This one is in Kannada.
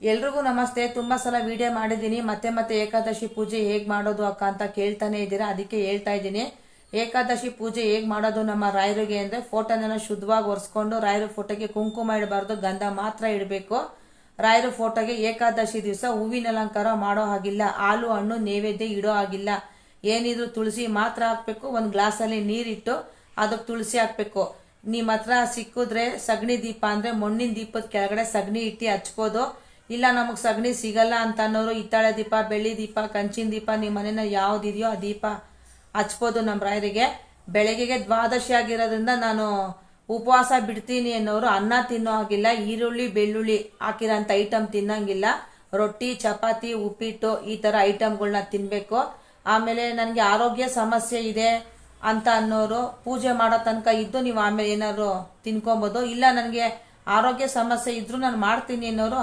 ಎಲ್ರಿಗೂ ನಮಸ್ತೆ. ತುಂಬಾ ಸಲ ವಿಡಿಯೋ ಮಾಡಿದ್ದೀನಿ. ಮತ್ತೆ ಮತ್ತೆ ಏಕಾದಶಿ ಪೂಜೆ ಹೇಗೆ ಮಾಡೋದು ಅಕ್ಕ ಅಂತ ಕೇಳ್ತಾನೆ ಇದ್ದೀರಾ? ಅದಕ್ಕೆ ಹೇಳ್ತಾ ಇದ್ದೀನಿ. ಏಕಾದಶಿ ಪೂಜೆ ಹೇಗೆ ಮಾಡೋದು ನಮ್ಮ ರಾಯರಿಗೆ ಅಂದ್ರೆ ಫೋಟೋನ ಶುದ್ಧವಾಗಿ ಒರೆಸ್ಕೊಂಡು ರಾಯರ ಫೋಟೋಗೆ ಕುಂಕುಮ ಇಡಬಾರ್ದು, ಗಂಧ ಮಾತ್ರ ಇಡಬೇಕು. ರಾಯರ ಫೋಟೋಗೆ ಏಕಾದಶಿ ದಿವಸ ಹೂವಿನ ಅಲಂಕಾರ ಮಾಡೋ ಹಾಗಿಲ್ಲ. ಹಾಲು, ಹಣ್ಣು, ನೈವೇದ್ಯ ಇಡೋ ಹಾಗಿಲ್ಲ. ಏನಿದ್ರು ತುಳಸಿ ಮಾತ್ರ ಹಾಕ್ಬೇಕು. ಒಂದು ಗ್ಲಾಸಲ್ಲಿ ನೀರಿಟ್ಟು ಅದಕ್ಕೆ ತುಳಸಿ ಹಾಕ್ಬೇಕು. ನಿಮ್ಮ ಹತ್ರ ಸಿಕ್ಕಿದ್ರೆ ಸಗಣಿ ದೀಪ ಅಂದ್ರೆ ಮಣ್ಣಿನ ದೀಪದ ಕೆಳಗಡೆ ಸಗಣಿ ಇಟ್ಟು ಹಚ್ಬೋದು. ಇಲ್ಲ, ನಮಗೆ ಸಗಣಿ ಸಿಗಲ್ಲ ಅಂತ ಅನ್ನೋರು ಹಿತ್ತಾಳೆ ದೀಪ, ಬೆಳ್ಳಿ ದೀಪ, ಕಂಚಿನ ದೀಪ ನಿಮ್ಮ ಮನೇನ ಯಾವ್ದಿದೆಯೋ ಆ ದೀಪ ಹಚ್ಬೋದು ನಮ್ಮ ರಾಯರಿಗೆ. ಬೆಳಗ್ಗೆಗೆ ದ್ವಾದಶಿ ಆಗಿರೋದ್ರಿಂದ ನಾನು ಉಪವಾಸ ಬಿಡ್ತೀನಿ ಅನ್ನೋರು ಅನ್ನ ತಿನ್ನೋ ಹಾಗಿಲ್ಲ, ಈರುಳ್ಳಿ, ಬೆಳ್ಳುಳ್ಳಿ ಹಾಕಿರೋಂಥ ಐಟಮ್ ತಿನ್ನಂಗಿಲ್ಲ. ರೊಟ್ಟಿ, ಚಪಾತಿ, ಉಪ್ಪಿಟ್ಟು ಈ ಥರ ಐಟಮ್ಗಳನ್ನ ತಿನ್ನಬೇಕು ಆಮೇಲೆ ನನಗೆ ಆರೋಗ್ಯ ಸಮಸ್ಯೆ ಇದೆ ಅಂತ ಅನ್ನೋರು ಪೂಜೆ ಮಾಡೋ ತನಕ ಇದ್ದು ನೀವು ಆಮೇಲೆ ಏನಾದ್ರು ತಿನ್ಕೊಬೋದು. ಇಲ್ಲ, ನನಗೆ ಆರೋಗ್ಯ ಸಮಸ್ಯೆ ಇದ್ದರೂ ನಾನು ಮಾಡ್ತೀನಿ ಅನ್ನೋರು